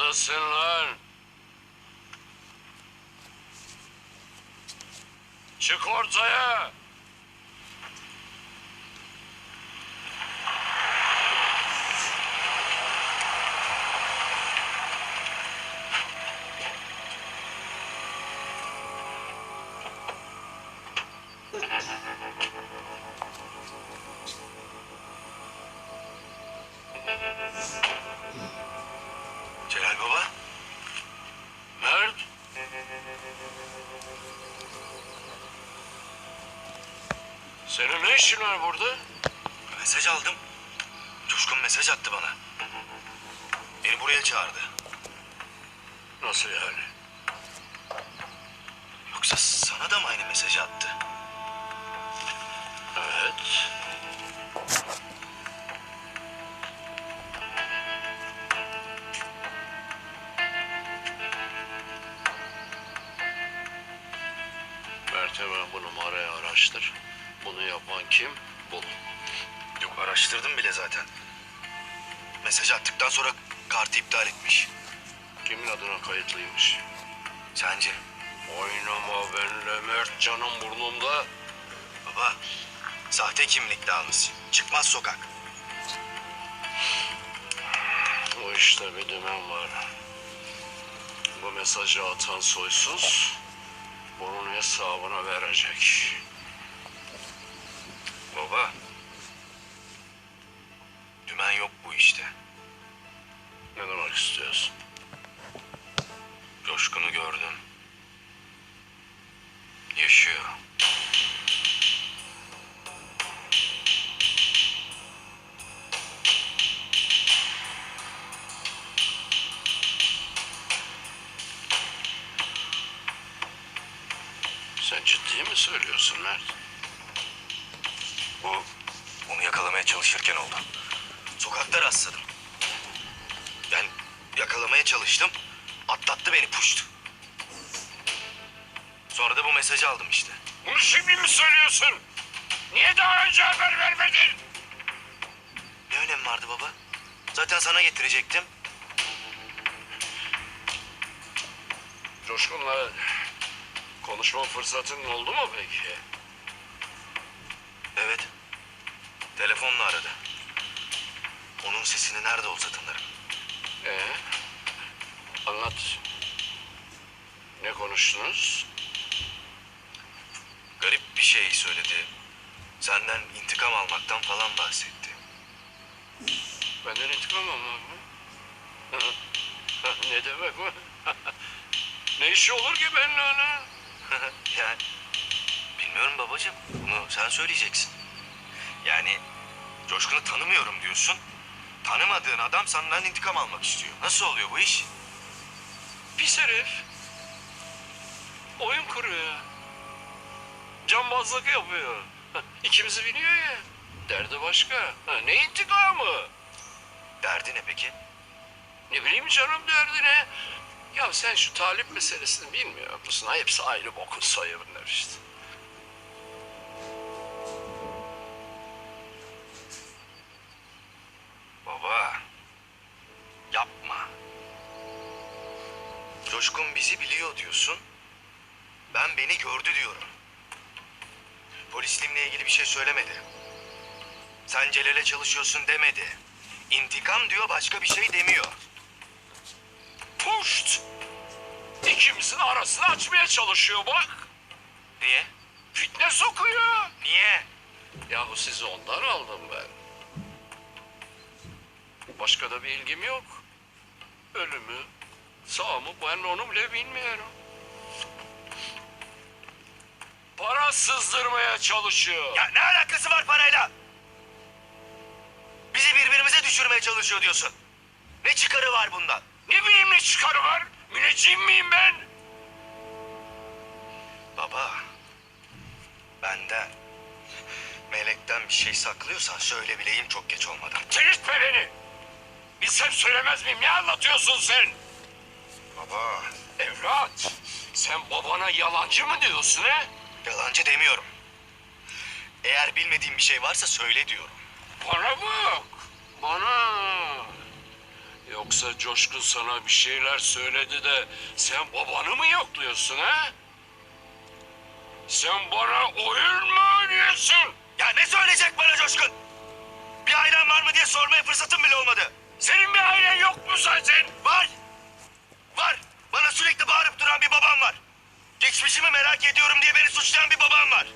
Neredesin lan? Çık ortaya. Ne işin var burada? mesaj aldım. Coşkun mesaj attı bana. Beni buraya çağırdı. Nasıl yani? Yoksa sana da mı aynı mesajı attı? Evet. Mert hemen bu numarayı araştır. Bunu yapan kim? Bul. Yok araştırdım bile zaten. Mesaj attıktan sonra kartı iptal etmiş. Kimin adına kayıtlıymış? Sence? Oynama benimle Mert canım burnumda. Baba, sahte kimlikle almış. Çıkmaz sokak. O işte bir dümen var. Bu mesajı atan soysuz bunun hesabını verecek. Baba, dümen yok bu işte. Ne demek istiyorsun? Coşkun'u gördüm. Yaşıyor. Sen ciddi mi söylüyorsun Mert? Bu onu yakalamaya çalışırken oldu. Sokakta rastladım. Ben yakalamaya çalıştım. Atlattı beni puşt. Sonra da bu mesajı aldım işte. Bunu şimdi mi söylüyorsun? Niye daha önce haber vermedin? Ne önemi vardı baba? Zaten sana getirecektim. Coşkun'la konuşma fırsatın oldu mu peki? Evet. Telefonla aradı. Onun sesini nerede olsa tanırım. Ee, anlat. Ne konuştunuz? Garip bir şey söyledi. Senden intikam almaktan falan bahsetti. Benden intikam almak mı? ne demek bu? ne işi olur ki benimle ona? yani bilmiyorum babacığım. Bunu sen söyleyeceksin. Yani Coşkun'u tanımıyorum diyorsun. Tanımadığın adam senden intikam almak istiyor. Nasıl oluyor bu iş? Pis herif. Oyun kuruyor. Cambazlık yapıyor. İkimizi biliyor ya. Derdi başka. Ha, ne intikamı? Derdi ne peki? Ne bileyim canım derdi ne? Ya sen şu talip meselesini bilmiyor musun? Hepsi ayrı bokun soyunlar işte. Coşkun bizi biliyor diyorsun. Ben beni gördü diyorum. Polisliğimle ilgili bir şey söylemedi. Sen Celal'e çalışıyorsun demedi. İntikam diyor başka bir şey demiyor. Puşt! İkimizin arasını açmaya çalışıyor bak. Niye? Fitne sokuyor. Niye? Yahu sizi ondan aldım ben. Başka da bir ilgim yok. Ölümü, sağ mı ben onu bile bilmiyorum. Para sızdırmaya çalışıyor. Ya ne alakası var parayla? Bizi birbirimize düşürmeye çalışıyor diyorsun. Ne çıkarı var bundan? Ne bileyim ne çıkarı var? Müneccim miyim ben? Baba, benden, melekten bir şey saklıyorsan söyle bileyim çok geç olmadan. Delirtme beni. Bilsem söylemez miyim? Ne anlatıyorsun sen? Baba, Evlat, sen babana yalancı mı diyorsun he? yalancı demiyorum. Eğer bilmediğim bir şey varsa söyle diyorum. Bana bak. Bana. Yoksa Coşkun sana bir şeyler söyledi de sen babanı mı yokluyorsun ha? Sen bana oyun mu oynuyorsun? Ya ne söyleyecek bana Coşkun? Bir ailen var mı diye sormaya fırsatım bile olmadı. Senin bir ailen yok mu zaten? Var. Bana sürekli bağırıp duran bir babam var. Geçmişimi merak ediyorum diye beni suçlayan bir babam var.